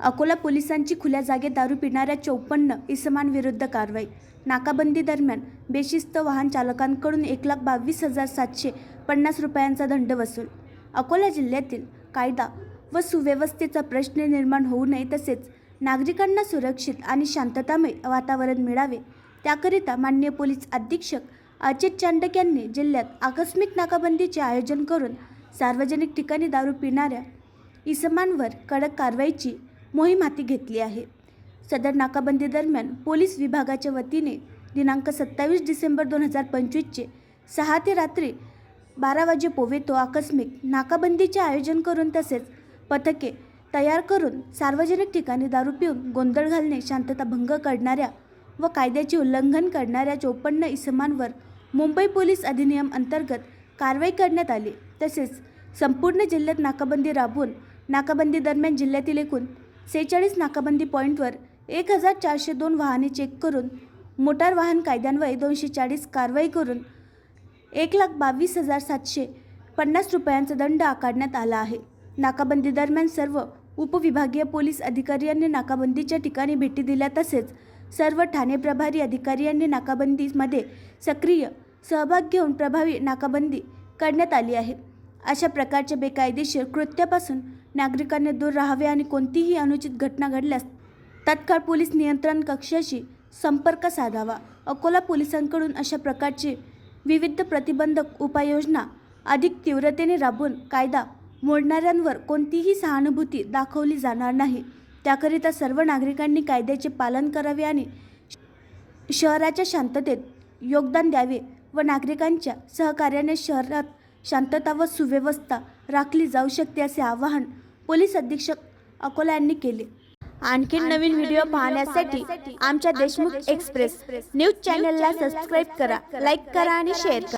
अकोला पोलिसांची खुल्या जागेत दारू पिणाऱ्या चौपन्न इसमांविरुद्ध कारवाई. नाकाबंदी दरम्यान बेशिस्त वाहन चालकांकडून एक लाख बावीस हजार सातशे पन्नास रुपयांचा दंड वसूल. अकोला जिल्ह्यातील कायदा व सुव्यवस्थेचा प्रश्न निर्माण होऊ नये तसेच नागरिकांना सुरक्षित आणि शांततामय वातावरण मिळावे त्याकरिता माननीय पोलीस अधीक्षक अजित चांडक यांनी जिल्ह्यात आकस्मिक नाकाबंदीचे आयोजन करून सार्वजनिक ठिकाणी दारू पिणाऱ्या इसमांवर कडक कारवाईची मोहीम हाती घेतली आहे. सदर नाकाबंदी दरम्यान पोलीस विभागाच्या वतीने दिनांक सत्तावीस डिसेंबर दोन हजार पंचवीसचे सहा ते रात्री बारा वाजे पोवेतो आकस्मिक नाकाबंदीचे आयोजन करून तसेच पथके तयार करून सार्वजनिक ठिकाणी दारू पिऊन गोंधळ घालणे शांतता भंग करणाऱ्या व कायद्याचे उल्लंघन करणाऱ्या चोपन्न इसमांवर मुंबई पोलीस अधिनियम अंतर्गत कारवाई करण्यात आली. तसेच संपूर्ण जिल्ह्यात नाकाबंदी राबवून नाकाबंदी दरम्यान जिल्ह्यातील एकूण सेहेचाळीस नाकाबंदी पॉईंटवर एक हजार चारशे दोन वाहने चेक करून मोटार वाहन कायद्यान्वये दोनशे चाळीस कारवाई करून एक लाख बावीस हजार सातशे पन्नास रुपयांचा दंड आकारण्यात आला आहे. नाकाबंदी दरम्यान सर्व उपविभागीय पोलीस अधिकारी यांनी नाकाबंदीच्या ठिकाणी भेटी दिल्या तसेच सर्व ठाणे प्रभारी अधिकारी यांनी नाकाबंदीमध्ये सक्रिय सहभाग घेऊन प्रभावी नाकाबंदी करण्यात आली आहे. अशा प्रकारच्या बेकायदेशीर कृत्यापासून नागरिकांनी दूर राहावे आणि कोणतीही अनुचित घटना घडल्यास तत्काळ पोलीस नियंत्रण कक्षाशी संपर्क साधावा. अकोला पोलिसांकडून अशा प्रकारचे विविध प्रतिबंधक उपाययोजना अधिक तीव्रतेने राबवून कायदा मोडणाऱ्यांवर कोणतीही सहानुभूती दाखवली जाणार नाही. त्याकरिता सर्व नागरिकांनी कायद्याचे पालन करावे आणि शहराच्या शांततेत योगदान द्यावे व नागरिकांच्या सहकार्याने शहरात शांतता व सुव्यवस्था राखली जाऊ शकते असे आवाहन पोलीस अधीक्षक अकोला यांनी केले. आणखी नवीन व्हिडिओ पाहण्यासाठी आमच्या देशमुख एक्सप्रेस न्यूज चॅनलला सबस्क्राईब करा लाईक करा आणि शेअर करा.